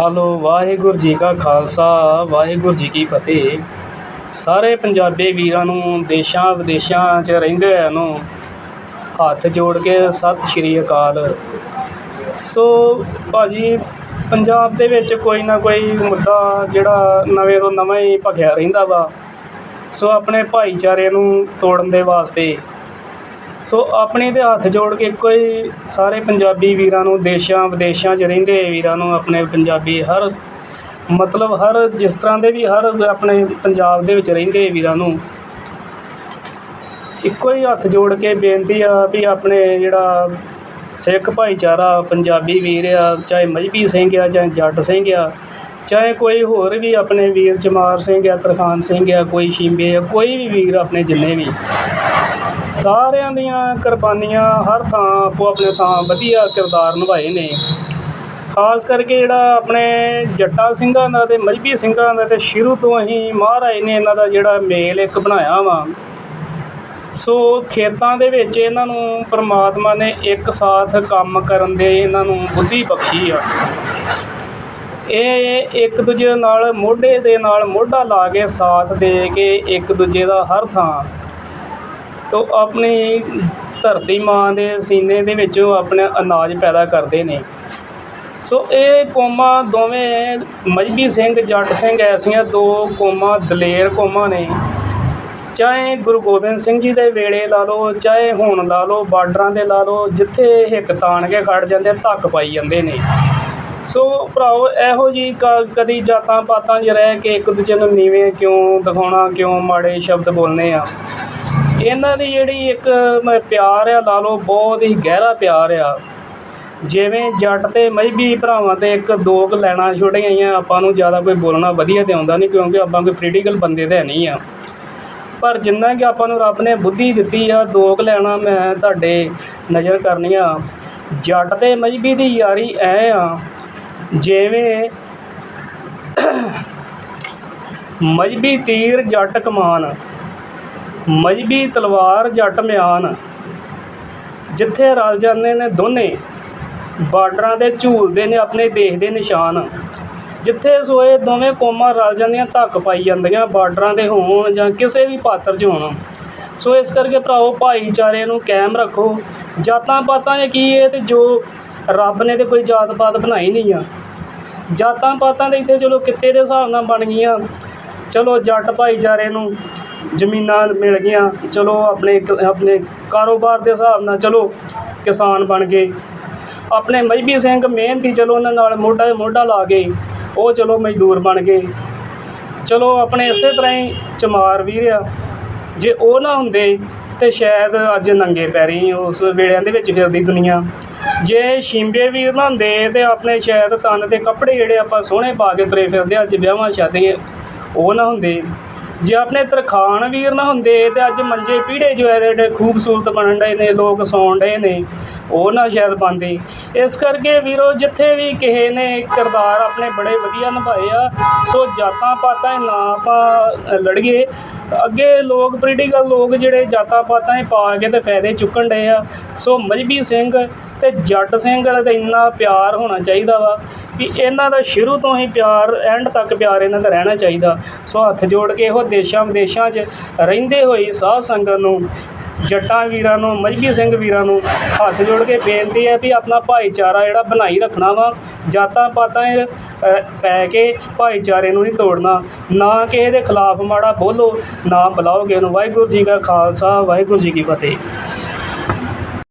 Hello Waheguru ji ਕਾ ਖਾਲਸਾ, ਵਾਹਿਗੁਰੂ ਜੀ ਕੀ ਫਤਿਹ। ਸਾਰੇ ਪੰਜਾਬੀ ਵੀਰਾਂ ਨੂੰ, ਦੇਸ਼ਾਂ ਵਿਦੇਸ਼ਾਂ 'ਚ ਰਹਿੰਦੇ ਹੋਇਆਂ ਨੂੰ ਹੱਥ ਜੋੜ ਕੇ ਸਤਿ ਸ਼੍ਰੀ ਅਕਾਲ। ਸੋ ਭਾਜੀ, ਪੰਜਾਬ ਦੇ ਵਿੱਚ ਕੋਈ ਨਾ ਕੋਈ ਮੁੱਦਾ ਜਿਹੜਾ ਨਵੇਂ ਤੋਂ ਨਵਾਂ ਹੀ ਭਖਿਆ ਰਹਿੰਦਾ ਵਾ। ਸੋ ਆਪਣੇ ਭਾਈਚਾਰੇ ਨੂੰ ਤੋੜਨ ਦੇ ਵਾਸਤੇ ਸੋ ਆਪਣੇ ਦੇ ਹੱਥ ਜੋੜ ਕੇ ਇੱਕੋ ਹੀ ਸਾਰੇ ਪੰਜਾਬੀ ਵੀਰਾਂ ਨੂੰ, ਦੇਸ਼ਾਂ, ਵਿਦੇਸ਼ਾਂ 'ਚ ਰਹਿੰਦੇ ਵੀਰਾਂ ਨੂੰ ਆਪਣੇ ਪੰਜਾਬੀ ਹਰ ਮਤਲਬ ਹਰ ਜਿਸ ਤਰ੍ਹਾਂ ਦੇ ਵੀ ਹਰ ਆਪਣੇ ਪੰਜਾਬ ਦੇ ਵਿੱਚ ਰਹਿੰਦੇ ਵੀਰਾਂ ਨੂੰ ਇੱਕੋ ਹੀ ਹੱਥ ਜੋੜ ਕੇ ਬੇਨਤੀ ਆ ਵੀ ਆਪਣੇ ਜਿਹੜਾ ਸਿੱਖ ਭਾਈਚਾਰਾ, ਪੰਜਾਬੀ ਵੀਰ ਆ, ਚਾਹੇ ਮਜਬੀ ਸਿੰਘ ਆ, ਚਾਹੇ ਜੱਟ ਸਿੰਘ ਆ, ਚਾਹੇ ਕੋਈ ਹੋਰ ਵੀ ਆਪਣੇ ਵੀਰ ਚਮਾਰ ਸਿੰਘ ਆ, ਤਰਖਾਨ ਸਿੰਘ ਆ, ਕੋਈ ਸ਼ੀਂਬੇ ਆ, ਕੋਈ ਵੀ ਵੀਰ ਆਪਣੇ ਜਿੰਨੇ ਵੀ ਸਾਰਿਆਂ ਦੀਆਂ ਕੁਰਬਾਨੀਆਂ ਹਰ ਥਾਂ ਆਪੋ ਆਪਣੇ ਥਾਂ ਵਧੀਆ ਕਿਰਦਾਰ ਨਿਭਾਏ ਨੇ। ਖਾਸ ਕਰਕੇ ਜਿਹੜਾ ਆਪਣੇ ਜੱਟਾ ਸਿੰਘਾਂ ਦਾ ਤੇ ਮਜਬੀ ਸਿੰਘਾਂ ਦਾ ਤੇ ਸ਼ੁਰੂ ਤੋਂ ਹੀ ਮਹਾਰਾਜ ਨੇ ਇਹਨਾਂ ਦਾ ਜਿਹੜਾ ਮੇਲ ਇੱਕ ਬਣਾਇਆ ਵਾ। ਸੋ ਖੇਤਾਂ ਦੇ ਵਿੱਚ ਇਹਨਾਂ ਨੂੰ ਪ੍ਰਮਾਤਮਾ ਨੇ ਇੱਕ ਸਾਥ ਕੰਮ ਕਰਨ ਦੇ ਇਹਨਾਂ ਨੂੰ ਬੁੱਧੀ ਬਖਸ਼ੀ ਆ। ਇਹ ਇੱਕ ਦੂਜੇ ਨਾਲ ਮੋਢੇ ਦੇ ਨਾਲ ਮੋਢਾ ਲਾ ਕੇ ਸਾਥ ਦੇ ਕੇ ਇੱਕ ਦੂਜੇ ਦਾ ਹਰ ਥਾਂ ਤੋਂ ਆਪਣੀ ਧਰਤੀ ਮਾਂ ਦੇ ਸੀਨੇ ਦੇ ਵਿੱਚੋਂ ਆਪਣਾ ਅਨਾਜ ਪੈਦਾ ਕਰਦੇ ਨੇ। ਸੋ ਇਹ ਕੌਮਾਂ ਦੋਵੇਂ ਮਜਬੀ ਸਿੰਘ, ਜੱਟ ਸਿੰਘ ਐਸੀਆਂ ਦੋ ਕੌਮਾਂ, ਦਲੇਰ ਕੌਮਾਂ ਨੇ। ਚਾਹੇ ਗੁਰੂ ਗੋਬਿੰਦ ਸਿੰਘ ਜੀ ਦੇ ਵੇਲੇ ਲਾ ਲਓ, ਚਾਹੇ ਹੁਣ ਲਾ ਲਓ, ਬਾਰਡਰਾਂ ਦੇ ਲਾ ਲਓ, ਜਿੱਥੇ ਹਿੱਕ ਤਾਣ ਕੇ ਖੜ ਜਾਂਦੇ, ਧੱਕ ਪਾਈ ਜਾਂਦੇ ਨੇ। ਸੋ ਭਰਾਓ, ਇਹੋ ਜੀ ਕਦੀ ਜਾਤਾਂ ਪਾਤਾਂ 'ਚ ਰਹਿ ਕੇ ਇੱਕ ਦੂਜੇ ਨੂੰ ਨੀਵੇਂ ਕਿਉਂ ਦਿਖਾਉਣਾ, ਕਿਉਂ ਮਾੜੇ ਸ਼ਬਦ ਬੋਲਨੇ ਆ? ਇਹਨਾਂ ਦੀ ਜਿਹੜੀ ਇੱਕ ਮ- ਪਿਆਰ ਆ, ਲਾ ਲਓ, ਬਹੁਤ ਹੀ ਗਹਿਰਾ ਪਿਆਰ ਆ। ਜਿਵੇਂ ਜੱਟ ਤੇ ਮਜਬੀ ਭਰਾਵਾਂ ਤੇ ਇੱਕ ਦੋ ਕੁ ਲੈਣਾ ਛੋਟੀਆਂ ਆ ਆਪਾਂ ਨੂੰ ਜ਼ਿਆਦਾ ਕੋਈ ਬੋਲਣਾ ਵਧੀਆ ਤੇ ਆਉਂਦਾ ਨਹੀਂ, ਕਿਉਂਕਿ ਆਪਾਂ ਕੋਈ ਪੋਲੀਟੀਕਲ ਬੰਦੇ ਤਾਂ ਹੈ ਨਹੀਂ ਆ। ਪਰ ਜਿੰਨਾ ਕਿ ਆਪਾਂ ਨੂੰ ਰੱਬ ਨੇ ਬੁੱਧੀ ਦਿੱਤੀ ਆ, ਦੋ ਕੁ ਲੈਣਾ ਮੈਂ ਤੁਹਾਡੇ ਨਜ਼ਰ ਕਰਨੀਆਂ। ਜੱਟ ਤੇ ਮਜਬੀ ਦੀ ਯਾਰੀ ਐ ਆ, ਜਿਵੇਂ ਮਜਬੀ ਤੀਰ ਜੱਟ ਕਮਾਨ। ਮਜਬੀ ਤਲਵਾਰ ਜੱਟ ਮਿਆਨ, ਜਿੱਥੇ ਰਲ ਜਾਂਦੇ ਨੇ ਦੋਨੇ ਬਾਰਡਰਾਂ ਦੇ ਝੂਲਦੇ ਨੇ ਆਪਣੇ ਦੇਸ਼ ਦੇ ਨਿਸ਼ਾਨ, ਜਿੱਥੇ ਸੋਏ ਦੋਵੇਂ ਕੌਮਾਂ ਰਲ ਜਾਂਦੀਆਂ ਧੱਕ ਪਾਈ ਜਾਂਦੀਆਂ ਬਾਰਡਰਾਂ ਦੇ ਹੋਣ ਜਾਂ ਕਿਸੇ ਵੀ ਪਾਤਰ 'ਚ ਹੋਣ। ਸੋ ਇਸ ਕਰਕੇ ਭਰਾਓ ਭਾਈਚਾਰੇ ਨੂੰ ਕਾਇਮ ਰੱਖੋ। ਜਾਤਾਂ ਪਾਤਾਂ 'ਚ ਕੀ ਹੈ ਤੇ ਜੋ ਰੱਬ ਨੇ ਤੇ ਕੋਈ ਜਾਤ ਪਾਤ ਬਣਾਈ ਨਹੀਂ ਆ। ਜਾਤਾਂ ਪਾਤਾਂ ਦੇ ਇੱਥੇ ਚਲੋ ਕਿੱਤੇ ਦੇ ਹਿਸਾਬ ਨਾਲ ਬਣ ਗਈਆਂ। ਚਲੋ ਜੱਟ ਭਾਈਚਾਰੇ ਨੂੰ ਜ਼ਮੀਨਾਂ ਮਿਲ ਗਈਆਂ। ਚਲੋ ਆਪਣੇ ਆਪਣੇ ਕਾਰੋਬਾਰ ਦੇ ਹਿਸਾਬ ਨਾਲ ਚਲੋ ਕਿਸਾਨ ਬਣ ਗਏ। ਆਪਣੇ ਮਜਬੀ ਸਿੰਘ ਮਿਹਨਤੀ ਚਲੋ ਉਹਨਾਂ ਨਾਲ ਮੋਢਾ ਮੋਢਾ ਲਾ ਕੇ ਉਹ ਚਲੋ ਮਜ਼ਦੂਰ ਬਣ ਗਏ। ਚਲੋ ਆਪਣੇ ਇਸੇ ਤਰ੍ਹਾਂ ਹੀ ਚਮਾਰ ਵੀਰ ਆ ਜੇ ਉਹ ਨਾ ਹੁੰਦੇ ਤੇ ਸ਼ਾਇਦ ਅੱਜ ਨੰਗੇ ਪੈਰੀ ਉਸ ਵੇਲਿਆਂ ਦੇ ਵਿੱਚ ਫਿਰਦੀ ਦੁਨੀਆ। ਜੇ ਸ਼ਿੰਬੇ ਵੀਰ ਨਾ ਹੁੰਦੇ ਤੇ ਆਪਣੇ ਸ਼ਾਇਦ ਤਨ ਤੇ ਕੱਪੜੇ ਜਿਹੜੇ ਆਪਾਂ ਸੋਹਣੇ ਪਾ ਕੇ ਤੁਰੇ ਫਿਰਦੇ ਅੱਜ ਵਿਆਹਾਂ ਸ਼ਾਦੀਆਂ ਉਹ ਨਾ ਹੁੰਦੇ। ਜੇ ਆਪਣੇ ਤਰਖਾਣ ਵੀਰ ਨਾ ਹੁੰਦੇ ਤੇ ਅੱਜ ਮੰਜੇ ਪੀੜੇ ਜੋ ਹੈ ਜਿਹੜੇ ਖੂਬਸੂਰਤ ਬਣਨ ਡਏ ਨੇ, ਲੋਕ ਸੌਣ ਡਏ ਨੇ। ਉਹ ਨਾ ਸ਼ਾਇਦ ਪਾਉਂਦੇ ਇਸ ਕਰਕੇ ਵੀਰੋ, ਜਿੱਥੇ ਵੀ ਕਿਸੇ ਨੇ ਕਿਰਦਾਰ ਆਪਣੇ ਬੜੇ ਵਧੀਆ ਨਿਭਾਏ ਆ, ਸੋ ਜਾਤਾਂ ਪਾਤਾਂ ਨਾ ਆਪਾਂ ਲੜੀਏ। ਅੱਗੇ ਲੋਕ ਪੋਲੀਟੀਕਲ ਲੋਕ ਜਿਹੜੇ ਜਾਤਾਂ ਪਾਤਾਂ 'ਚ ਪਾ ਕੇ ਤੇ ਫਾਇਦੇ ਚੁੱਕਣ ਡਏ ਆ। ਸੋ ਮਜਬੀ ਸਿੰਘ ਤੇ ਜੱਟ ਸਿੰਘ ਦਾ ਤਾਂ ਇੰਨਾ ਪਿਆਰ ਹੋਣਾ ਚਾਹੀਦਾ ਵਾ ਵੀ ਇਹਨਾਂ ਦਾ ਸ਼ੁਰੂ ਤੋਂ ਹੀ ਪਿਆਰ ਐਂਡ ਤੱਕ ਪਿਆਰ ਇਹਨਾਂ ਦਾ ਰਹਿਣਾ ਚਾਹੀਦਾ। ਸੋ ਹੱਥ ਜੋੜ ਕੇ ਇਹੋ ਦੇਸ਼ਾਂ ਵਿਦੇਸ਼ਾਂ 'ਚ ਰਹਿੰਦੇ ਹੋਏ ਸਾਧ ਸੰਗਤ ਨੂੰ ਜੱਟਾਂ ਵੀਰਾਂ ਨੂੰ ਮਜਬੀ ਸਿੰਘ ਵੀਰਾਂ ਨੂੰ ਹੱਥ ਜੋੜ ਕੇ ਬੇਨਤੀ ਹੈ ਵੀ ਆਪਣਾ ਭਾਈਚਾਰਾ ਜਿਹੜਾ ਬਣਾਈ ਰੱਖਣਾ ਵਾ। ਜਾਤਾਂ ਪਾਤਾਂ ਇਹ ਅ, ਪੈ ਕੇ ਭਾਈਚਾਰੇ ਨੂੰ ਨਹੀਂ ਤੋੜਨਾ। ਨਾ ਕਿਸੇ ਦੇ ਖਿਲਾਫ ਮਾੜਾ ਬੋਲੋ ਨਾ ਬੁਲਾਓ ਕਿਸੇ ਨੂੰ ਵਾਹਿਗੁਰੂ ਜੀ ਕਾ ਖਾਲਸਾ ਵਾਹਿਗੁਰੂ ਜੀ ਕੀ ਫਤਿਹ।